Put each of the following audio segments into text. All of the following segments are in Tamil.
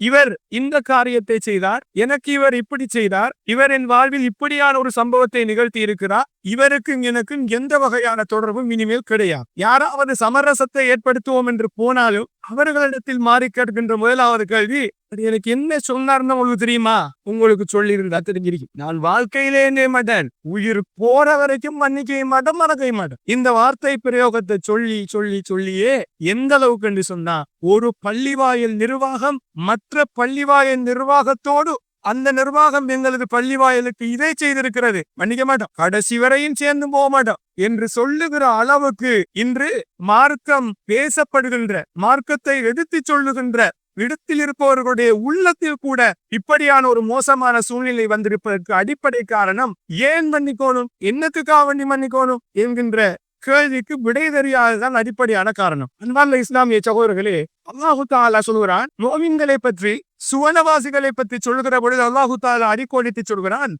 இவர் இந்த காரியத்தை செய்தார். எனக்கு இவர் இப்படி செய்தார். இவர் என் வாழ்வில் இப்படியான ஒரு சம்பவத்தை நிகழ்த்தி இருக்கிறார். இவருக்கும் எனக்கும் எந்த வகையான தொடர்பும் இனிமேல் கிடையாது. யாராவது சமரசத்தை ஏற்படுத்துவோம் என்று போனாலும் அவர்களிடத்தில் மாறி கேட்கின்ற முதலாவது கேள்வி அது எனக்கு என்ன சொன்னார்னு உங்களுக்கு தெரியுமா? உங்களுக்கு சொல்லியிருந்தா தெரிஞ்சிருக்கு நான் வாழ்க்கையிலே என்ன மாட்டேன் உயிர் போற வரைக்கும் மன்னிக்கவே மாட்டேன் மறக்கவே மாட்டேன். இந்த வார்த்தை பிரயோகத்தை சொல்லி சொல்லி சொல்லியே எந்த அளவுக்கு என்று சொன்னா ஒரு பள்ளிவாயல் நிர்வாகம் மற்ற பள்ளிவாயல் நிர்வாகத்தோடு அந்த நிர்வாகம் எங்களது பள்ளிவாயலுக்கு இதை செய்திருக்கிறது. மன்னிக்க மாட்டோம். கடைசி வரையும் சேர்ந்து போக மாட்டோம். என்று சொல்லுகிற அளவுக்கு இன்று மார்க்கம் பேசப்படுகின்ற மார்க்கத்தை எடுத்துச் சொல்லுகின்ற இடத்தில் இருப்பவர்களுடைய உள்ளத்தில் கூட இப்படியான ஒரு மோசமான சூழ்நிலை வந்திருப்பதற்கு அடிப்படை காரணம் ஏன் மன்னிக்கோணும்? என்னத்துக்காக வேண்டி மன்னிக்கோணும்? என்கின்ற கேள்விக்கு விடை தெரியாததான் அடிப்படையான காரணம். அன்பார்ந்த இஸ்லாமிய சகோதரர்களே அல்லாஹு தாலா சொல்கிறான் மோமின்களை பற்றி சுவனவாசிகளை பற்றி சொல்கிற பொழுது அல்லாஹு தாலா அடிக்கோடித்து சொல்கிறான்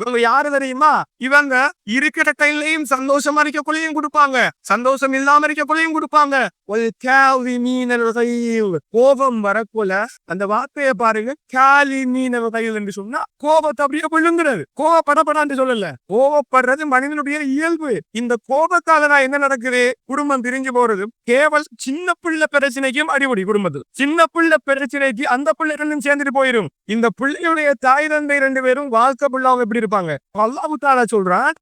இவங்க யாரு தெரியுமா? இவங்க இருக்கிற கையிலையும் சந்தோஷமா இருக்கக்குள்ளேயும் கொடுப்பாங்க சந்தோஷம் இல்லாம இருக்கக்குள்ளேயும் கொடுப்பாங்க. கோபம் வரக்குள்ள அந்த வார்த்தையை பாருங்க கேலி மீனவ கையில் என்று சொன்னா கோபத்தை அப்படியே விழுங்குறது கோபப்படப்படான்னு சொல்லல கோபப்படுறது மனிதனுடைய இயல்பு. இந்த கோ கோபத்தால நான் என்ன நடக்குது? குடும்பம் பிரிஞ்சு போறது. கேவல் சின்ன பிள்ளை பிரச்சனைக்கும் அடிபடி குடும்பத்தில் சின்ன பிள்ளை பிரச்சனைக்கு அந்த பிள்ளை ரெண்டும் சேர்ந்துட்டு போயிரும். இந்த பிள்ளையுடைய தாய் தந்தை ரெண்டு பேரும் வாழ்க்கை பிள்ளாவும் எப்படி இருப்பாங்க? அல்லாஹு தாலா சொல்றான்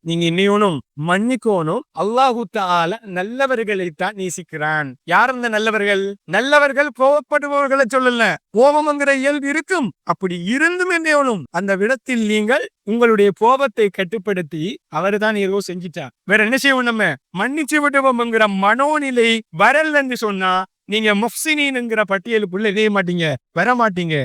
நீங்க இன்னும் மன்னிக்கோனும் அல்லாஹு தால நல்லவர்களை தான் நேசிக்கிறான். யார் அந்த நல்லவர்கள்? நல்லவர்கள் கோபப்படுபவர்களை சொல்லல. கோபம்ங்கிற இயல்பு இருக்கும். அப்படி இருந்தும் என்னையோனும். அந்த விடத்தில் நீங்கள் உங்களுடைய கோபத்தை கட்டுப்படுத்தி அவர்தான் ஏதோ செஞ்சிட்டார். வேற என்ன செய்வோம் நம்ம? மன்னிச்சு விடுவோம்ங்கிற மனோநிலை வரலன்னு சொன்னா நீங்க முஃப்சினின்ங்கிற பட்டியலுக்குள்ள இதே மாட்டீங்க. வர மாட்டீங்க